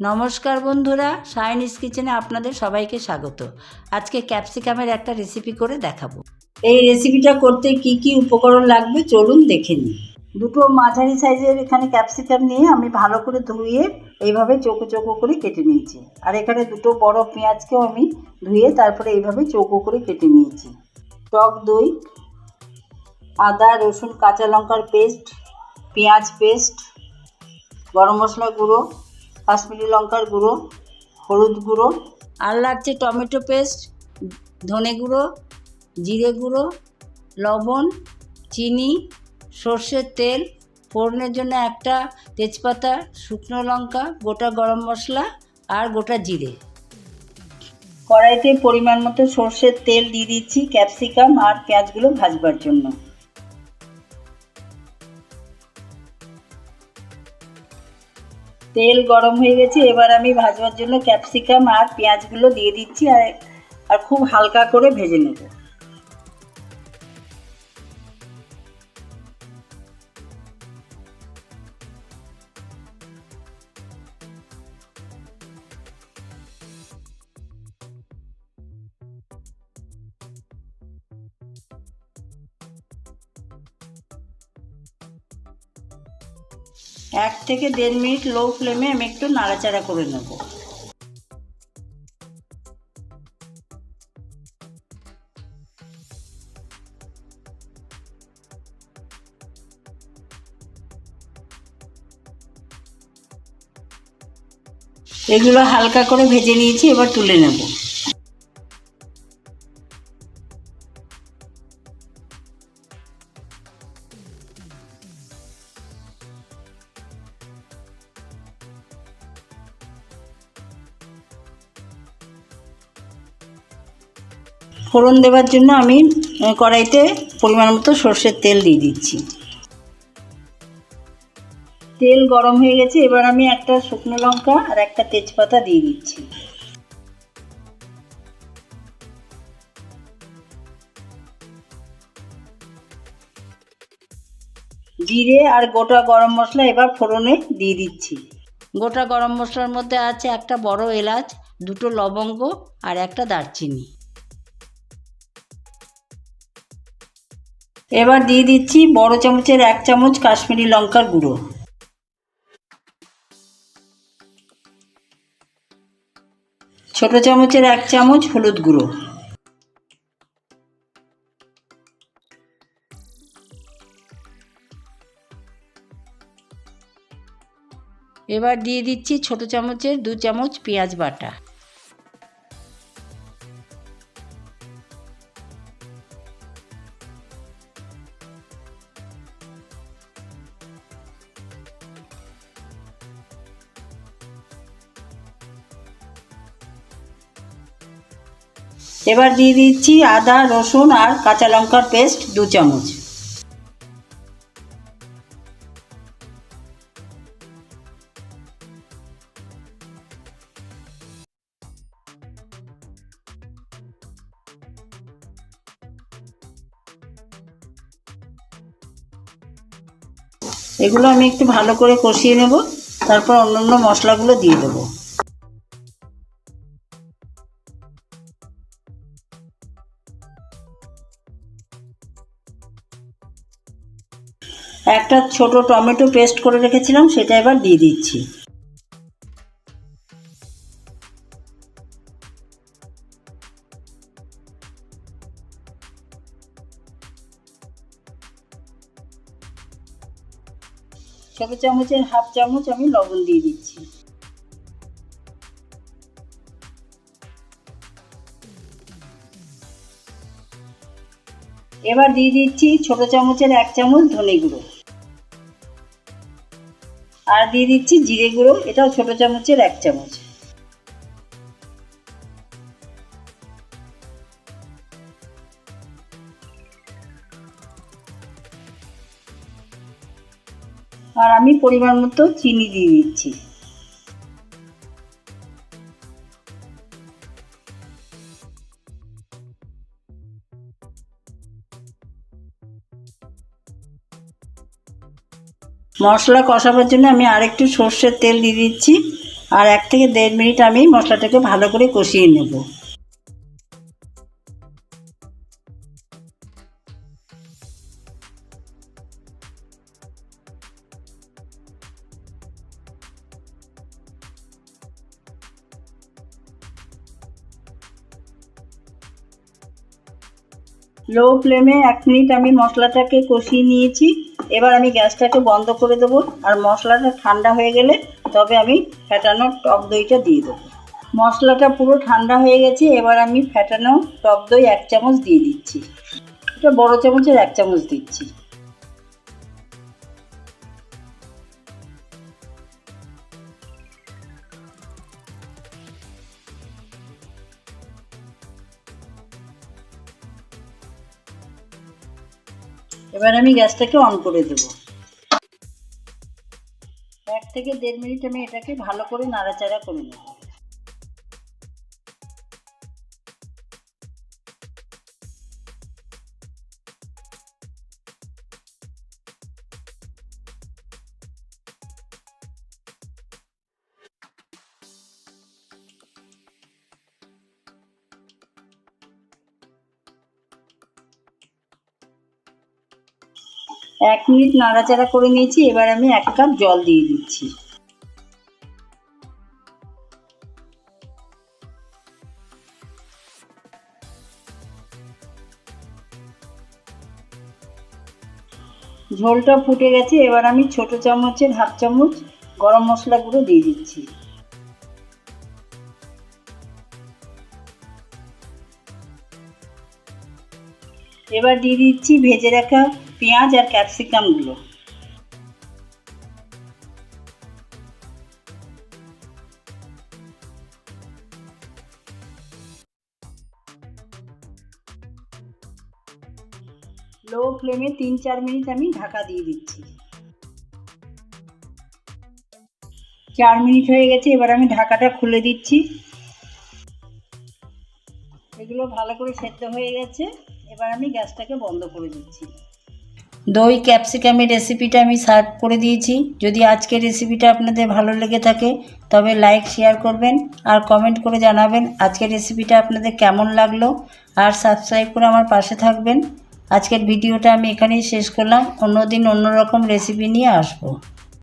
নমস্কার বন্ধুরা সাইনিস কিচেনে আপনাদের সবাইকে স্বাগত। আজকে ক্যাপসিকামের একটা রেসিপি করে দেখাবো। এই রেসিপিটা করতে কি কি উপকরণ লাগবে চলুন দেখে নিই। দুটো মাঝারি সাইজের এখানে ক্যাপসিকাম নিয়ে আমি ভালো করে ধুয়ে এইভাবে চোখো চোখো করে কেটে নিয়েছি। আর এখানে দুটো বড় পেঁয়াজকেও আমি ধুয়ে তারপরে এইভাবে চোখো করে কেটে নিয়েছি। টক দই, আদা, রসুন, কাঁচা লঙ্কার পেস্ট পেঁয়াজ পেস্ট গরম মশলা গুঁড়ো কাশ্মীরি লঙ্কার গুঁড়ো হলুদ গুঁড়ো আর লাগছে টমেটো পেস্ট ধনে গুঁড়ো জিরে গুঁড়ো লবণ চিনি সর্ষের তেল ফোড়নের জন্য একটা তেজপাতা শুকনো লঙ্কা গোটা গরম মশলা আর গোটা জিরে। কড়াইতে পরিমাণ মতো সর্ষের তেল দিয়ে দিচ্ছি ক্যাপসিকাম আর পেঁয়াজগুলো ভাজবার জন্য। তেল গরম হয়ে গেছে, এবার আমি ভাজবার জন্য ক্যাপসিকাম আর পেঁয়াজগুলো দিয়ে দিচ্ছি আর আর খুব হালকা করে ভেজে নেব। এক থেকে দেড় মিনিট লো ফ্লেমে আমি একটু নাড়াচাড়া করে নেব। এগুলো হালকা করে ভেজে নিয়েছি, এবার তুলে নেব। ফোড়ন দেওয়ার জন্য আমি কড়াইতে পরিমাণ মতো সর্ষের তেল দিয়ে দিচ্ছি। তেল গরম হয়ে গেছে, এবার আমি একটা শুকনো লঙ্কা আর একটা তেজপাতা দিয়ে দিচ্ছি। জিরে আর গোটা গরম মশলা এবার ফোড়নে দিয়ে দিচ্ছি। গোটা গরম মশলার মধ্যে আছে একটা বড় এলাচ, দুটো লবঙ্গ আর একটা দারচিনি। এবার দিয়ে দিচ্ছি বড় চামচের এক চামচ কাশ্মীরি লঙ্কার গুঁড়ো। ছোট চামচের এক চামচ হলুদ গুঁড়ো। এবার দিয়ে দিচ্ছি ছোট চামচের দু চামচ পেঁয়াজ বাটা। এবার দিয়ে দিচ্ছি আদা, রসুন আর কাঁচা লঙ্কার পেস্ট দু চামচ। এগুলো আমি একটু ভালো করে কষিয়ে নেব, তারপর অন্যান্য মশলাগুলো দিয়ে দেবো। একটা ছোট টমেটো পেস্ট করে রেখেছিলাম, সেটা এবার দিয়ে দিচ্ছি। ছোট চামচের হাফ চামচ আমি লবণ দিয়ে দিচ্ছি। এবার দিয়ে দিচ্ছি ছোট চামচের এক চামচ ধনে গুঁড়ো। আর দিয়ে দিচ্ছি জিরে গুঁড়ো, এটাও ছোট চামচের এক চামচ। আর আমি পরিমাণ মতো চিনি দিয়ে দিচ্ছি। মশলা কষাবার জন্য আমি আরেকটু সর্ষের তেল দিয়ে দিচ্ছি। আর এক থেকে দেড় মিনিট আমি মশলাটাকে ভালো করে কষিয়ে নেব। লো ফ্লেমে এক মিনিট আমি মশলাটাকে কষিয়ে নিয়েছি। এবার আমি গ্যাসটাকে বন্ধ করে দেবো আর মশলাটা ঠান্ডা হয়ে গেলে তবে আমি ফ্যাটানো টক দইটা দিয়ে দেবো। মশলাটা পুরো ঠান্ডা হয়ে গেছে, এবার আমি ফ্যাটানো টক দই এক চামচ দিয়ে দিচ্ছি। এটা বড় চামচের এক চামচ দিচ্ছি। এবার আমি গ্যাসটাকে অন করে দেব। এক থেকে দেড় মিনিট আমি এটাকে ভালো করে নাড়াচাড়া করে নেব। এক মিনিট নাড়াচাড়া করে নিয়েছি, এবার আমি এক কাপ জল দিয়ে দিচ্ছি। ঝোলটা ফুটে গেছে, এবার আমি ছোট চামচের হাফ চামচ গরম মশলা গুঁড়ো দিয়ে দিচ্ছি। এবার দিয়ে দিচ্ছি ভেজে রাখা পেঁয়াজ আর ক্যাপসিকামগুলো লো ফ্লেমে তিন চার মিনিট আমি ঢাকা দিয়ে দিচ্ছি। চার মিনিট হয়ে গেছে, এবার আমি ঢাকাটা খুলে দিচ্ছি। এগুলো ভালো করে সেদ্ধ হয়ে গেছে, এবার আমি গ্যাসটাকে বন্ধ করে দিচ্ছি। দই ক্যাপসিকামের রেসিপিটা আমি সার্ভ করে দিয়েছি। যদি আজকের রেসিপিটা আপনাদের ভালো লেগে থাকে, তবে লাইক শেয়ার করবেন আর কমেন্ট করে জানাবেন আজকের রেসিপিটা আপনাদের কেমন লাগল। আর সাবস্ক্রাইব করে আমার পাশে থাকবেন। আজকের ভিডিওটা আমি এখানেই শেষ করলাম। অন্যদিন অন্য রকম রেসিপি নিয়ে আসব।